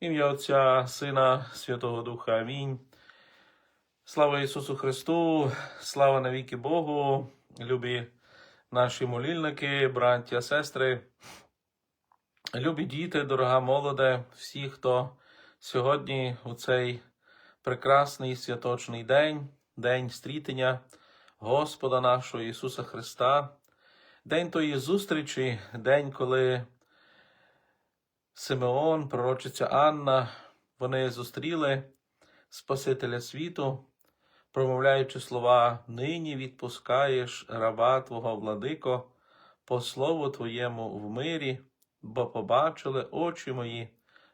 Ім'я Отця, Сина, Святого Духа. Амінь. Слава Ісусу Христу, слава навіки Богу, любі наші молільники, браття, сестри, любі діти, дорога молоде, всі, хто сьогодні у цей прекрасний святочний день, день стрітення Господа нашого Ісуса Христа, день тої зустрічі, день, коли Симеон, пророчиця Анна, вони зустріли Спасителя світу, промовляючи слова Нині відпускаєш раба Твого владико, по слову Твоєму в мирі, бо побачили очі мої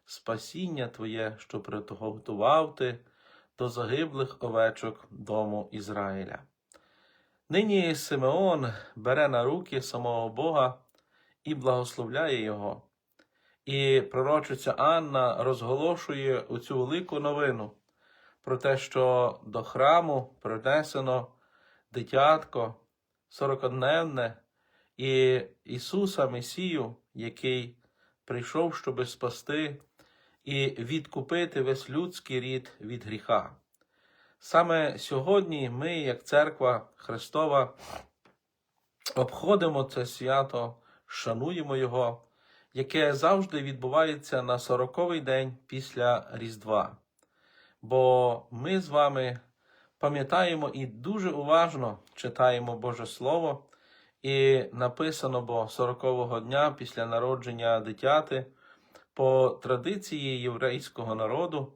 спасіння Твоє, що приготував Ти до загиблих овечок дому Ізраїля. Нині Симеон бере на руки самого Бога і благословляє Його. І пророчиця Анна розголошує оцю велику новину про те, що до храму принесено дитятко сорокодневне і Ісуса Месію, який прийшов, щоби спасти і відкупити весь людський рід від гріха. Саме сьогодні ми, як церква Христова, обходимо це свято, шануємо Його яке завжди відбувається на сороковий день після Різдва. Бо ми з вами пам'ятаємо і дуже уважно читаємо Боже Слово, і написано, бо сорокового дня після народження дитяти, по традиції єврейського народу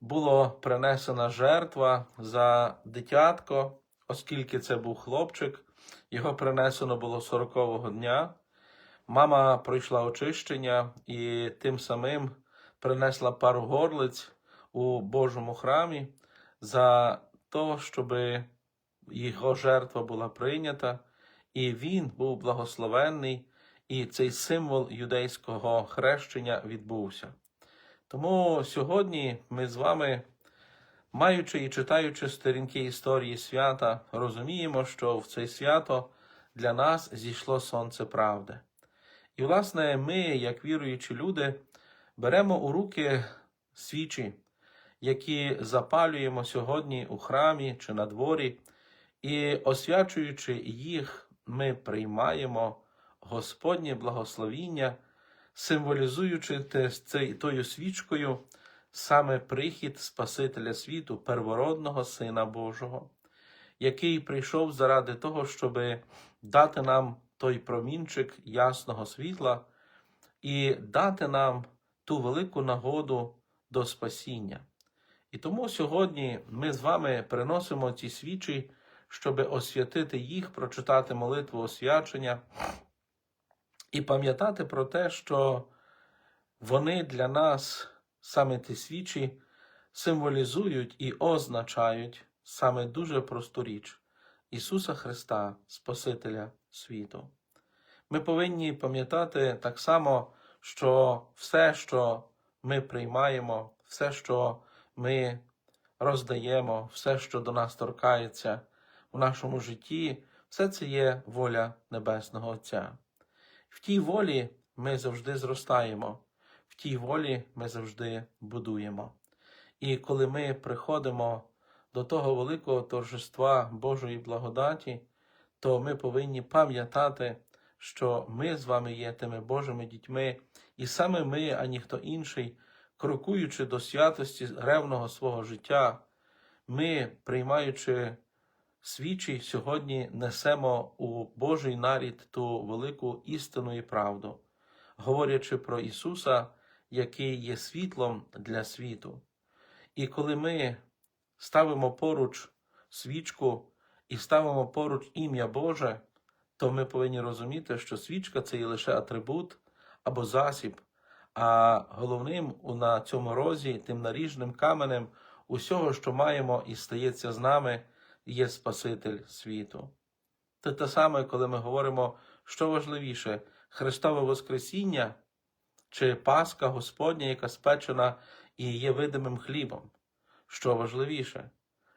було принесена жертва за дитятко, оскільки це був хлопчик, його принесено було сорокового дня. Мама пройшла очищення і тим самим принесла пару горлиць у Божому храмі за те, щоб його жертва була прийнята, і він був благословенний, і цей символ юдейського хрещення відбувся. Тому сьогодні ми з вами, маючи і читаючи сторінки історії свята, розуміємо, що в це свято для нас зійшло сонце правди. І, власне, ми, як віруючі люди, беремо у руки свічі, які запалюємо сьогодні у храмі чи на дворі, і, освячуючи їх, ми приймаємо Господнє благословіння, символізуючи тою свічкою саме прихід Спасителя світу, первородного Сина Божого, який прийшов заради того, щоб дати нам той промінчик ясного світла і дати нам ту велику нагоду до спасіння. І тому сьогодні ми з вами приносимо ці свічі, щоб освятити їх, прочитати молитву освячення і пам'ятати про те, що вони для нас, саме ті свічі, символізують і означають саме дуже просту річ Ісуса Христа, Спасителя світу. Ми повинні пам'ятати так само, що все, що ми приймаємо, все, що ми роздаємо, все, що до нас торкається у нашому житті, все це є воля Небесного Отця. В тій волі ми завжди зростаємо, в тій волі ми завжди будуємо. І коли ми приходимо до того великого торжества Божої благодаті, то ми повинні пам'ятати, що ми з вами є тими Божими дітьми, і саме ми, а ніхто інший, крокуючи до святості ревного свого життя, ми, приймаючи свічі, сьогодні несемо у Божий нарід ту велику істину і правду, говорячи про Ісуса, який є світлом для світу. І коли ми ставимо поруч свічку і ставимо поруч ім'я Боже, то ми повинні розуміти, що свічка це є лише атрибут або засіб, а головним на цьому розі, тим наріжним каменем усього, що маємо і стається з нами, є Спаситель світу. Це те саме, коли ми говоримо, що важливіше Христове Воскресіння чи Пасха Господня, яка спечена і є видимим хлібом. Що важливіше?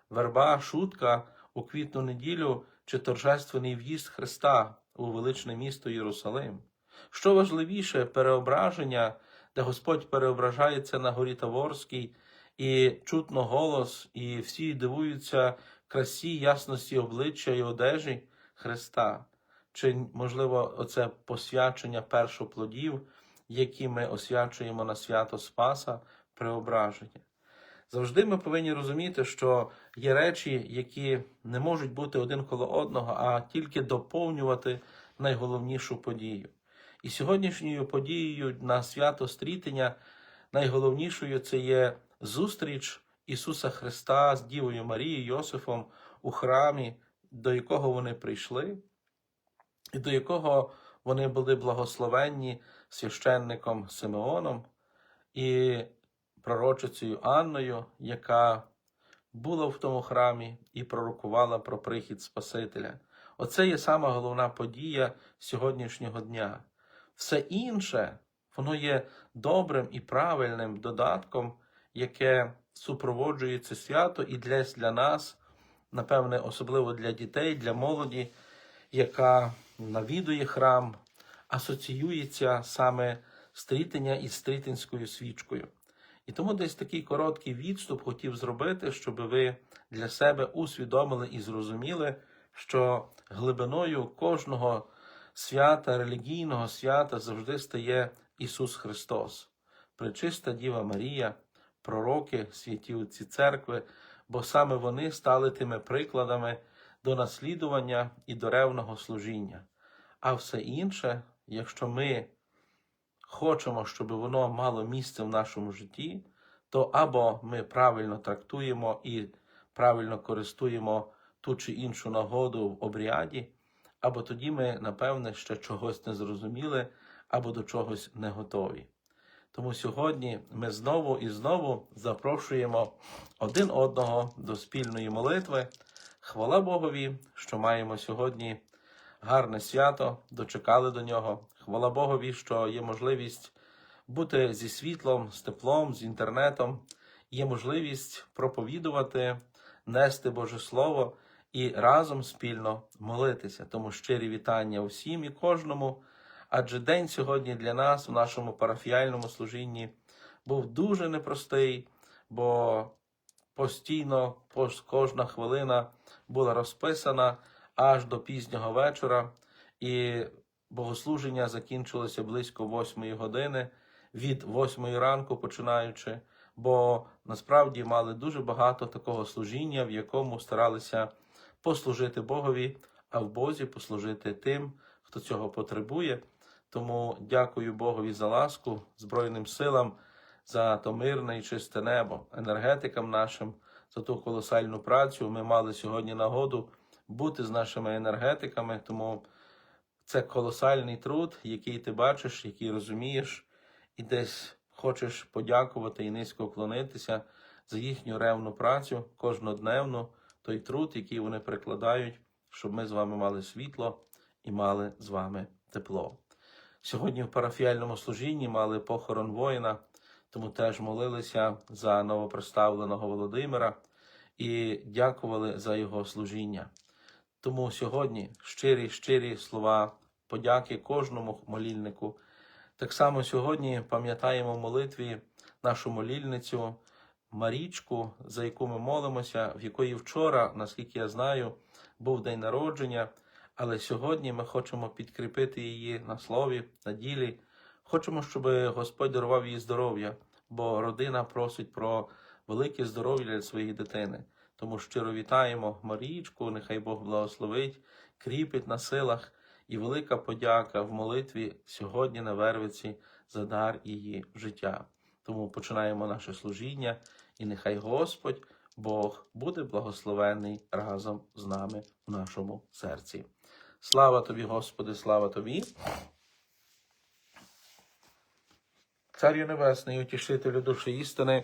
Верба, шутка у квітну неділю чи торжественний в'їзд Христа у величне місто Єрусалим. Що важливіше переображення де Господь переображається на горі Таворській, і чутно голос, і всі дивуються красі, ясності обличчя і одежі Христа. Чи, можливо, оце посвячення першоплодів, які ми освячуємо на свято Спаса, преображення. Завжди ми повинні розуміти, що є речі, які не можуть бути один коло одного, а тільки доповнювати найголовнішу подію. І сьогоднішньою подією на свято стрітення найголовнішою це є зустріч Ісуса Христа з Дівою Марією Йосифом у храмі, до якого вони прийшли, і до якого вони були благословенні священником Симеоном і пророчицею Анною, яка була в тому храмі і пророкувала про прихід Спасителя. Оце є сама головна подія сьогоднішнього дня. Все інше, воно є добрим і правильним додатком, яке супроводжує це свято і для, для нас, напевне, особливо для дітей, для молоді, яка навідує храм, асоціюється саме стрітення із стрітинською свічкою. І тому десь такий короткий відступ хотів зробити, щоб ви для себе усвідомили і зрозуміли, що глибиною кожного свята, релігійного свята завжди стає Ісус Христос, пречиста Діва Марія, пророки, святі отці церкви, бо саме вони стали тими прикладами до наслідування і до ревного служіння. А все інше, якщо ми хочемо, щоб воно мало місце в нашому житті, то або ми правильно трактуємо і правильно користуємо ту чи іншу нагоду в обряді, або тоді ми, напевне, ще чогось не зрозуміли, або до чогось не готові. Тому сьогодні ми знову і знову запрошуємо один одного до спільної молитви. Хвала Богові, що маємо сьогодні гарне свято, дочекали до нього. Хвала Богові, що є можливість бути зі світлом, з теплом, з інтернетом, є можливість проповідувати, нести Боже Слово і разом спільно молитися. Тому щирі вітання усім і кожному. Адже день сьогодні для нас в нашому парафіальному служінні був дуже непростий, бо постійно кожна хвилина була розписана аж до пізнього вечора, і богослуження закінчилося близько восьмої години, від восьмої ранку починаючи, бо насправді мали дуже багато такого служіння, в якому старалися послужити Богові, а в Бозі послужити тим, хто цього потребує. Тому дякую Богові за ласку, Збройним силам, за то мирне і чисте небо, енергетикам нашим, за ту колосальну працю. Ми мали сьогодні нагоду бути з нашими енергетиками, тому це колосальний труд, який ти бачиш, який розумієш, і десь хочеш подякувати і низько вклонитися за їхню ревну працю кожнодневну, той труд, який вони прикладають, щоб ми з вами мали світло і мали з вами тепло. Сьогодні в парафіальному служінні мали похорон воїна, тому теж молилися за новоприставленого Володимира і дякували за його служіння. Тому сьогодні щирі, щирі слова подяки кожному молільнику. Так само сьогодні пам'ятаємо в молитві нашу молільницю Марічку, за яку ми молимося, в якої вчора, наскільки я знаю, був день народження. Але сьогодні ми хочемо підкріпити її на слові, на ділі. Хочемо, щоб Господь дарував їй здоров'я, бо родина просить про велике здоров'я для своєї дитини. Тому щиро вітаємо Марієчку, нехай Бог благословить, кріпить на силах і велика подяка в молитві сьогодні на Вервиці за дар її життя. Тому починаємо наше служіння, і нехай Господь, Бог, буде благословений разом з нами в нашому серці. Слава тобі, Господи, слава тобі. Царю Небесний, утішителю душі істини,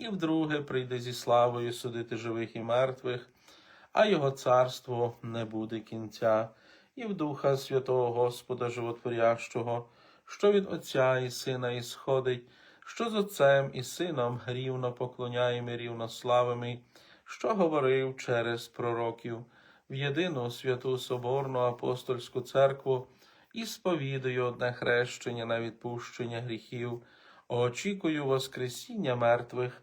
і вдруге прийде зі славою судити живих і мертвих, а його царство не буде кінця, і в Духа Святого Господа Животворящого, що від Отця і Сина ісходить, що з Отцем і Сином рівно поклоняємо і рівно славимо, що говорив через пророків в єдину святу Соборну апостольську церкву і сповідую одне хрещення на відпущення гріхів, очікую Воскресіння мертвих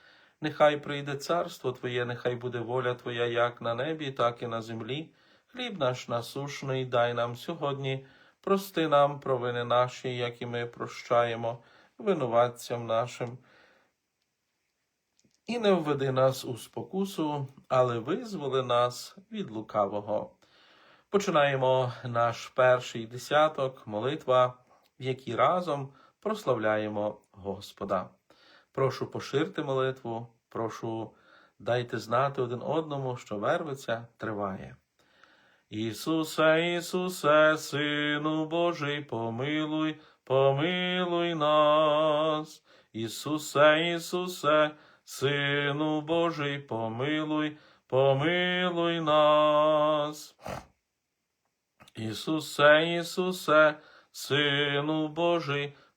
нехай прийде царство Твоє, нехай буде воля Твоя, як на небі, так і на землі. Хліб наш насушний дай нам сьогодні, прости нам провини наші, як і ми прощаємо винуватцям нашим. І не введи нас у спокусу, але визволи нас від лукавого. Починаємо наш перший десяток, молитва, в якій разом прославляємо Господа. Прошу поширте молитву, прошу дайте знати один одному, що вервиця триває. Ісусе, Ісусе, Сину Божий, помилуй, помилуй нас. Ісусе, Ісусе, Сину Божий, помилуй, помилуй нас. Ісусе, Ісусе, Сину Божий,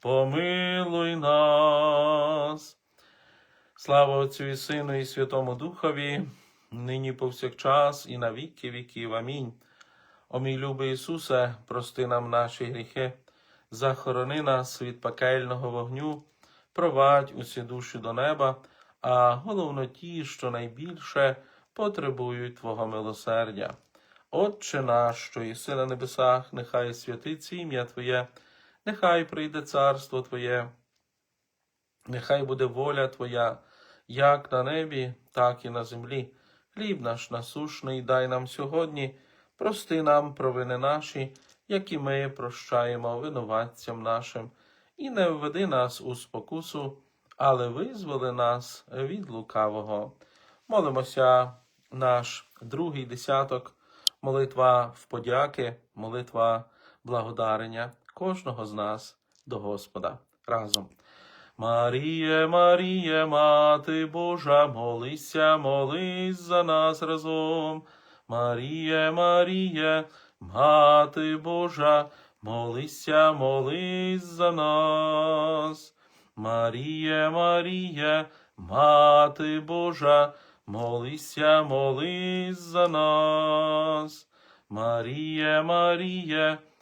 помилуй нас. Слава Отцю і Сину, і Святому Духові, нині повсякчас, і на віки віків. Амінь. О мій любий Ісусе, прости нам наші гріхи, захорони нас від пекельного вогню, провадь усі душі до неба, а головно ті, що найбільше потребують Твого милосердя. Отче наш, що єси на небесах, нехай святиться ім'я Твоє, нехай прийде царство Твоє, нехай буде воля Твоя, як на небі, так і на землі. Хліб наш насушний дай нам сьогодні, прости нам провини наші, як і ми прощаємо винуватцям нашим, і не введи нас у спокусу, але визволи нас від лукавого. Молимося наш другий десяток, молитва в подяки, молитва благодарення кожного з нас до Господа разом. Маріє, Маріє, Мати Божа, молися, молись за нас разом. Маріє, Маріє, Мати Божа, молися, молись за нас. Маріє, Маріє, Мати Божа, молися, молись за нас. Маріє, Маріє,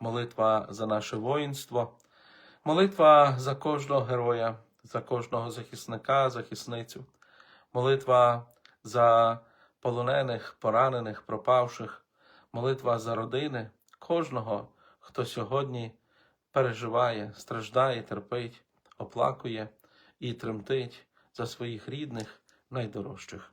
молитва за наше воїнство, молитва за кожного героя, за кожного захисника, захисницю, молитва за полонених, поранених, пропавших, молитва за родини кожного, хто сьогодні переживає, страждає, терпить, оплакує і тремтить за своїх рідних, найдорожчих.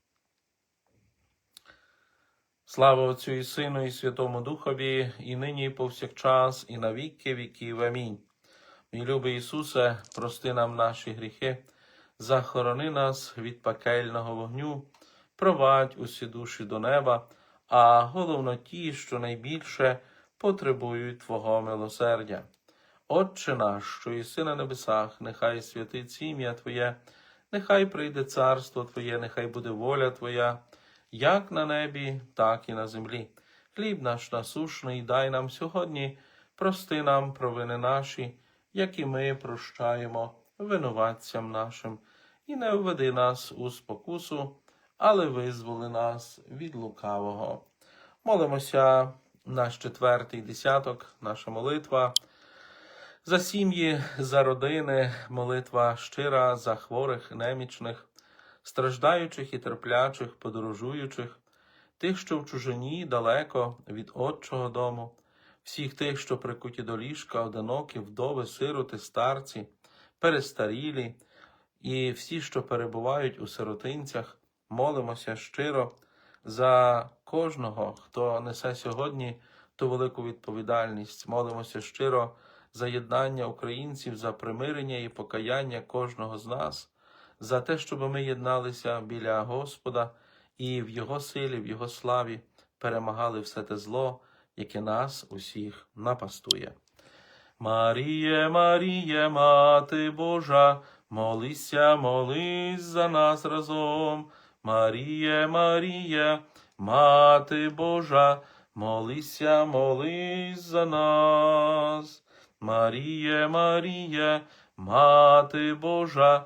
Слава Отцю і Сину, і Святому Духові, і нині, і повсякчас, і на віки віків. Амінь. Мій любий Ісусе, прости нам наші гріхи, захорони нас від пекельного вогню, провадь усі душі до неба, а головно ті, що найбільше потребують Твого милосердя. Отче наш, що єси на небесах, нехай святиться ім'я Твоє, нехай прийде царство Твоє, нехай буде воля Твоя, як на небі, так і на землі. Хліб наш насушний дай нам сьогодні, прости нам провини наші, як і ми прощаємо винуватцям нашим, і не введи нас у спокусу, але визволи нас від лукавого. Молимося наш четвертий десяток, наша молитва. За сім'ї, за родини, молитва щира за хворих, немічних, страждаючих і терплячих, подорожуючих, тих, що в чужині далеко від Отчого дому, всіх тих, що прикуті до ліжка, одинокі, вдови, сироти, старці, перестарілі, і всі, що перебувають у сиротинцях, молимося щиро за кожного, хто несе сьогодні ту велику відповідальність. Молимося щиро за єднання українців, за примирення і покаяння кожного з нас, за те, щоб ми єдналися біля Господа і в Його силі, в Його славі перемагали все те зло, яке нас усіх напастує. Маріє, Маріє, Мати Божа, молися, молись за нас разом. Маріє, Маріє, Мати Божа, молися, молись за нас. Маріє, Маріє, Мати Божа,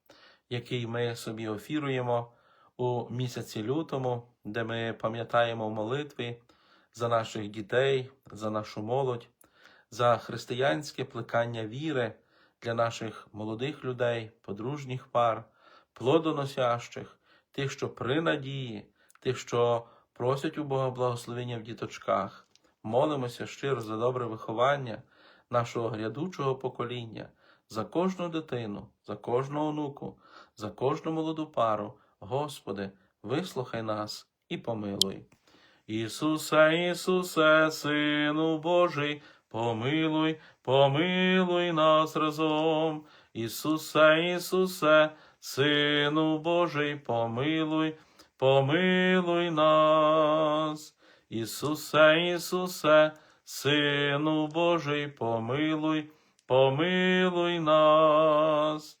який ми собі офіруємо у місяці лютому, де ми пам'ятаємо в молитві за наших дітей, за нашу молодь, за християнське плекання віри для наших молодих людей, подружніх пар, плодоносящих, тих, що при надії, тих, що просять у Бога благословення в діточках. Молимося щиро за добре виховання нашого грядучого покоління, за кожну дитину, за кожну онуку, за кожну молоду пару. Господи, вислухай нас і помилуй. Ісусе, Ісусе, Сину Божий, помилуй, помилуй нас разом. Ісусе, Ісусе, Сину Божий, помилуй, помилуй нас. Ісусе, Ісусе, Сину Божий, помилуй, помилуй нас.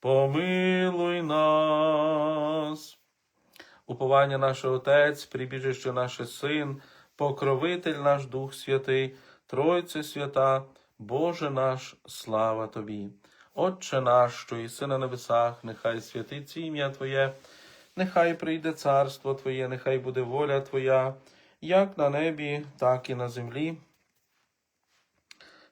помилуй нас. Уповання наше Отець, прибіжище наше Син, покровитель наш Дух Святий, Тройце свята, Боже наш, слава Тобі. Отче наш, що єси на небесах, нехай святиться ім'я Твоє, нехай прийде царство Твоє, нехай буде воля Твоя, як на небі, так і на землі.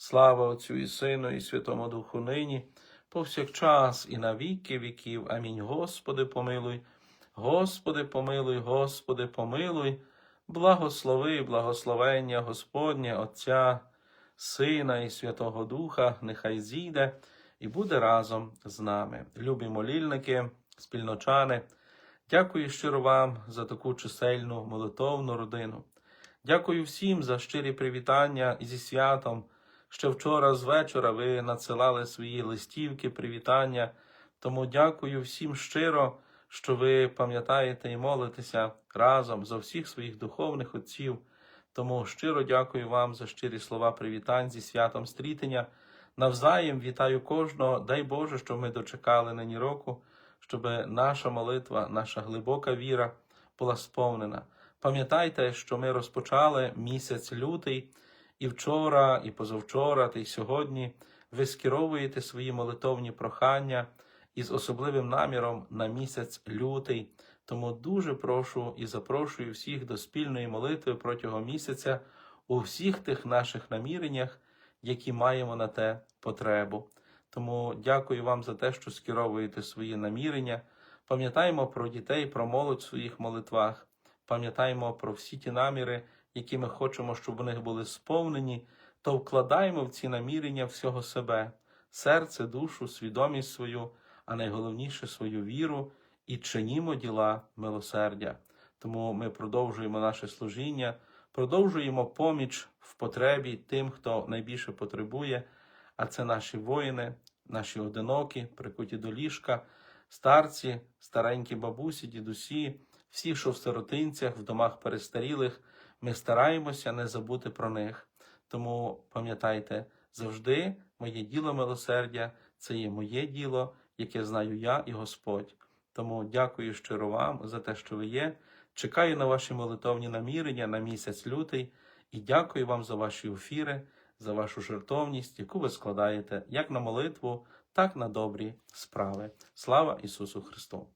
Слава Отцю і Сину, і Святому Духу нині, повсякчас і на віки віків. Амінь. Господи, помилуй, Господи, помилуй, Господи, помилуй, благослови, благословення Господнє, Отця, Сина і Святого Духа, нехай зійде і буде разом з нами. Любі молільники, спільночани, дякую щиро вам за таку чисельну молитовну родину. Дякую всім за щирі привітання зі святом. Ще вчора з вечора ви надсилали свої листівки, привітання. Тому дякую всім щиро, що ви пам'ятаєте і молитеся разом за всіх своїх духовних отців. Тому щиро дякую вам за щирі слова привітань зі святом стрітення. Навзаєм вітаю кожного. Дай Боже, що ми дочекали нині року, щоб наша молитва, наша глибока віра була сповнена. Пам'ятайте, що ми розпочали місяць лютий. І вчора, і позавчора, та й сьогодні ви скеровуєте свої молитовні прохання із особливим наміром на місяць лютий. Тому дуже прошу і запрошую всіх до спільної молитви протягом місяця у всіх тих наших наміреннях, які маємо на те потребу. Тому дякую вам за те, що скеровуєте свої намірення. Пам'ятаємо про дітей, про молодь в своїх молитвах. Пам'ятаємо про всі ті наміри, які ми хочемо, щоб вони були сповнені, то вкладаємо в ці намірення всього себе, серце, душу, свідомість свою, а найголовніше свою віру і чинімо діла милосердя. Тому ми продовжуємо наше служіння, продовжуємо поміч в потребі тим, хто найбільше потребує, а це наші воїни, наші одинокі, прикуті до ліжка, старці, старенькі бабусі, дідусі, всі, що в сиротинцях, в домах перестарілих. Ми стараємося не забути про них. Тому пам'ятайте, завжди моє діло милосердя це є моє діло, яке знаю я і Господь. Тому дякую щиро вам за те, що ви є. Чекаю на ваші молитовні намірення на місяць лютий і дякую вам за ваші ефіри, за вашу жертовність, яку ви складаєте як на молитву, так на добрі справи. Слава Ісусу Христу!